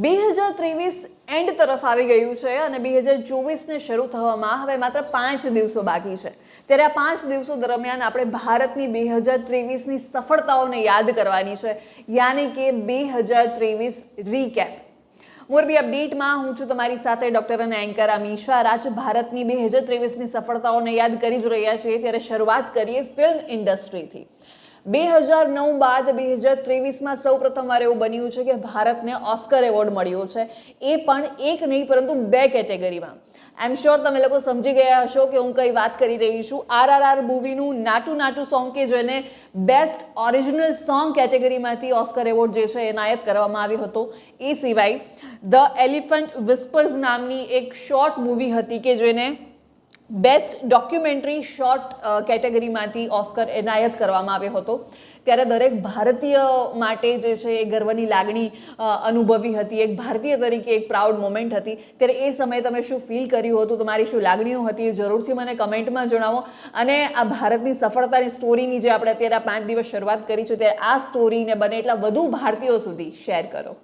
બે હજાર ત્રેવીસ એન્ડ તરફ આવી ગયું છે અને બે હજાર ચોવીસને શરૂ થવામાં હવે માત્ર પાંચ દિવસો બાકી છે. ત્યારે આ પાંચ દિવસો દરમિયાન આપણે ભારતની બે હજાર ત્રેવીસની સફળતાઓને યાદ કરવાની છે. યાની કે બે હજાર ત્રેવીસ રીકેપ મોરબી અપડેટમાં હું છું તમારી સાથે ડૉક્ટર અને એન્કર અમીશા રાજ ભારતની બે હજાર ત્રેવીસની સફળતાઓને યાદ કરી જ રહ્યા છીએ. ત્યારે શરૂઆત કરીએ ફિલ્મ ઇન્ડસ્ટ્રીથી બે હજાર નવ બાદ બે હજાર ત્રેવીસમાં સૌ પ્રથમવાર એવું બન્યું છે કે ભારતને ઓસ્કર એવોર્ડ મળ્યો છે. એ પણ એક નહીં, પરંતુ બે કેટેગરીમાં. આઈ એમ શ્યોર તમે લોકો સમજી ગયા હશો કે હું કઈ વાત કરી રહી છું. આરઆરઆર મૂવીનું નાટુ નાટુ સોંગ કે જેને બેસ્ટ ઓરિજિનલ સોંગ કેટેગરીમાંથી ઓસ્કર એવોર્ડ જે છે એનાયત કરવામાં આવ્યો હતો. એ સિવાય ધ એલિફન્ટ વિસ્પર્સ નામની એક શોર્ટ મૂવી હતી કે જેને બેસ્ટ ડોક્યુમેન્ટરી શોર્ટ કેટેગરીમાંથી ઓસ્કર એનાયત કરવામાં આવ્યો હતો. ત્યારે દરેક ભારતીય માટે જે છે એ ગર્વની લાગણી અનુભવી હતી. એક ભારતીય તરીકે એક પ્રાઉડ મોમેન્ટ હતી. ત્યારે એ સમયે તમે શું ફીલ કર્યું હતું? તમારી શું લાગણીઓ હતી એ જરૂરથી મને કમેન્ટમાં જણાવો. અને આ ભારતની સફળતાની સ્ટોરીની જે આપણે અત્યારે આ પાંચ દિવસ શરૂઆત કરી છે ત્યારે આ સ્ટોરીને બને એટલા વધુ ભારતીયો સુધી શેર કરો.